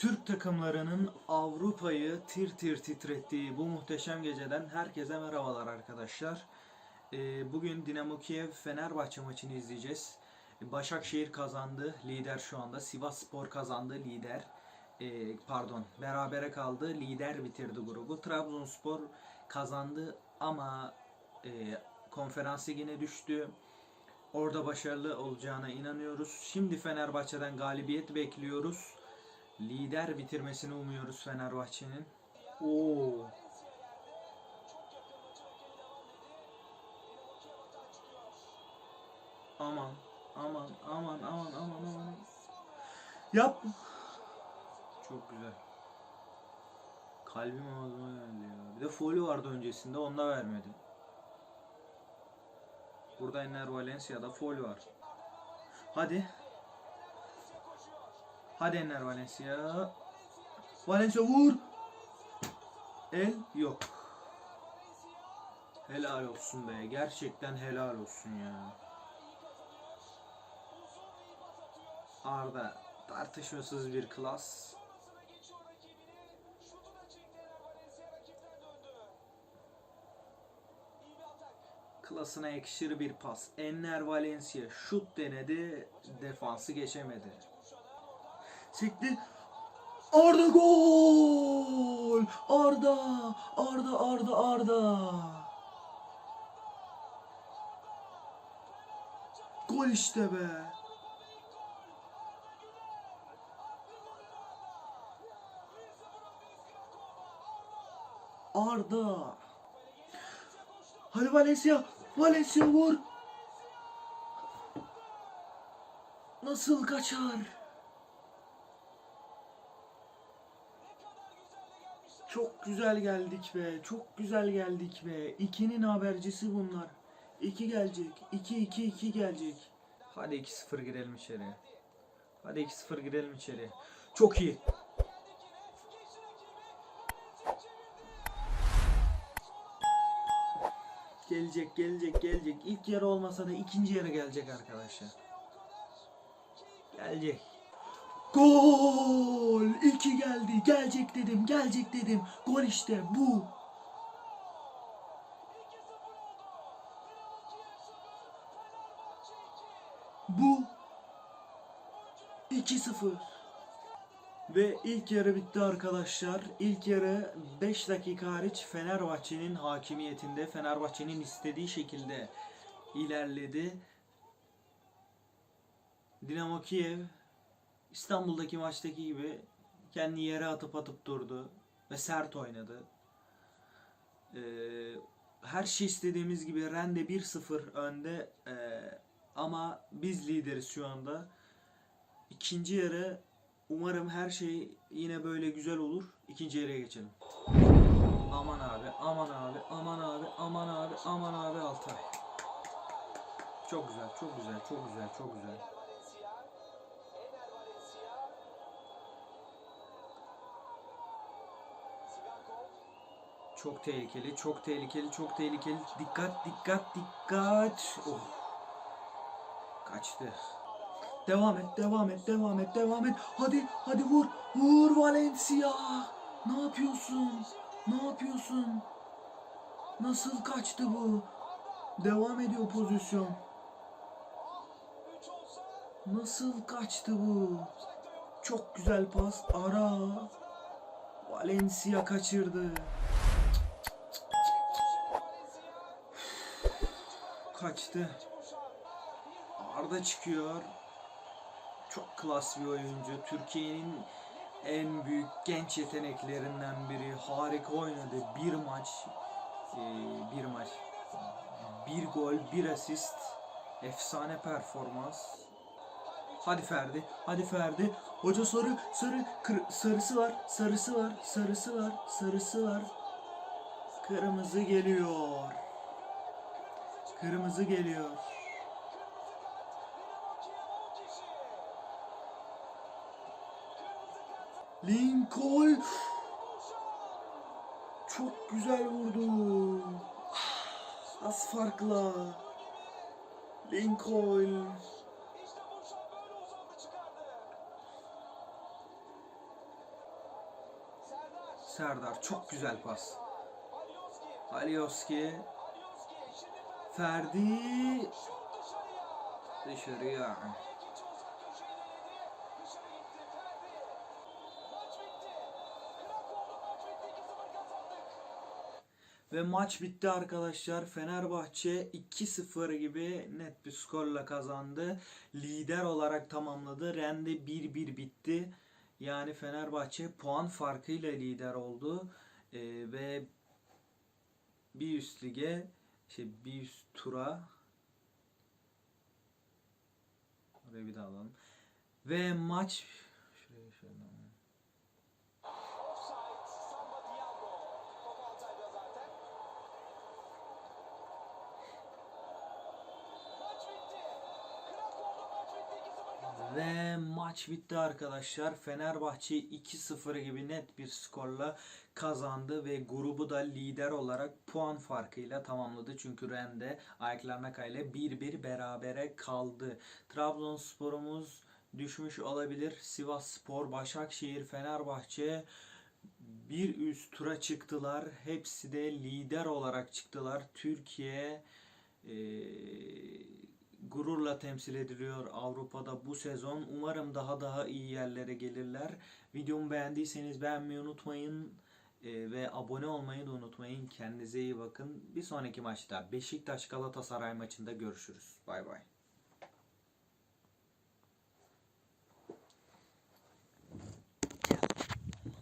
Türk takımlarının Avrupa'yı tir tir titrettiği bu muhteşem geceden herkese merhabalar arkadaşlar. Ee, bugün Dinamo Kiev Fenerbahçe maçını izleyeceğiz. Başakşehir kazandı, lider şu anda. Sivas Spor kazandı, lider. Ee, pardon, berabere kaldı, lider bitirdi grubu. Trabzonspor kazandı ama e, konferans ligine düştü. Orada başarılı olacağına inanıyoruz. Şimdi Fenerbahçe'den galibiyet bekliyoruz. Lider bitirmesini umuyoruz Fenerbahçe'nin. Oo. Aman, aman, aman, aman, aman, aman. Yap. Çok güzel. Kalbim ağzıma geldi ya. Bir de folyo vardı öncesinde, onu da vermedi. Burada Enner Valencia'da foul var. Hadi. Hadi Enner Valencia. Valencia vur. El yok. Helal olsun be. Gerçekten helal olsun ya. Arda tartışmasız bir klas. Klasına yakışır bir pas. Enner Valencia şut denedi. Defansı geçemedi. Sekti. Arda gol! Arda! Arda Arda Arda! Gol işte be. Arda. Hadi Valencia. Valencia vur. Nasıl kaçar? Çok güzel geldik be. Çok güzel geldik be. İkinin habercisi bunlar. İki gelecek. İki iki iki gelecek. Hadi 2-0 girelim içeri. Hadi 2-0 girelim içeri. Çok iyi. Gelecek, gelecek, gelecek. İlk yarı olmasa da ikinci yarı gelecek arkadaşlar. Gelecek. Gol! İki geldi. Gelecek dedim, gelecek dedim. Gol işte bu. Bu 2-0. Ve ilk yarı bitti arkadaşlar. İlk yarı 5 dakika hariç Fenerbahçe'nin hakimiyetinde, Fenerbahçe'nin istediği şekilde ilerledi. Dinamo Kiev İstanbul'daki maçtaki gibi kendi yere atıp atıp durdu ve sert oynadı. Ee, her şey istediğimiz gibi Rende 1-0 önde ee, ama biz lideriz şu anda. İkinci yarı umarım her şey yine böyle güzel olur. İkinci yarıya geçelim. Aman abi, aman abi, aman abi, aman abi, aman abi Altay. Çok güzel, çok güzel, çok güzel, çok güzel. Çok tehlikeli, çok tehlikeli, çok tehlikeli. Dikkat, dikkat, dikkat. Oh. Kaçtı. Devam et, devam et, devam et, devam et. Hadi, hadi vur. Vur Valencia. Ne yapıyorsun? Ne yapıyorsun? Nasıl kaçtı bu? Devam ediyor pozisyon. Nasıl kaçtı bu? Çok güzel pas. Ara. Valencia kaçırdı. Kaçtı. Arda çıkıyor. Çok klas bir oyuncu. Türkiye'nin en büyük genç yeteneklerinden biri. Harika oynadı. Bir maç, e, bir maç, bir gol, bir asist. Efsane performans. Hadi Ferdi, hadi Ferdi. Hoca sarı, sarı, kır- sarısı var, sarısı var, sarısı var, sarısı var. Kırmızı geliyor. Kırmızı geliyor. Lincoln çok güzel vurdu. Az farkla. Lincoln Serdar çok güzel pas. Alioski. Ferdi dışarıya. Ve maç bitti arkadaşlar. Fenerbahçe 2-0 gibi net bir skorla kazandı. Lider olarak tamamladı. Rende 1-1 bitti. Yani Fenerbahçe puan farkıyla lider oldu. Ee, ve bir üst lige şey bir tura Oraya bir daha alalım. Ve maç Ve maç bitti arkadaşlar. Fenerbahçe 2-0 gibi net bir skorla kazandı ve grubu da lider olarak puan farkıyla tamamladı. Çünkü Rende Ayaklarnaka ile 1-1 berabere kaldı. Trabzonspor'umuz düşmüş olabilir. Sivas Spor, Başakşehir, Fenerbahçe bir üst tura çıktılar. Hepsi de lider olarak çıktılar. Türkiye eee gururla temsil ediliyor Avrupa'da bu sezon. Umarım daha daha iyi yerlere gelirler. Videomu beğendiyseniz beğenmeyi unutmayın Ee, ve abone olmayı da unutmayın. Kendinize iyi bakın. Bir sonraki maçta Beşiktaş Galatasaray maçında görüşürüz. Bay bay.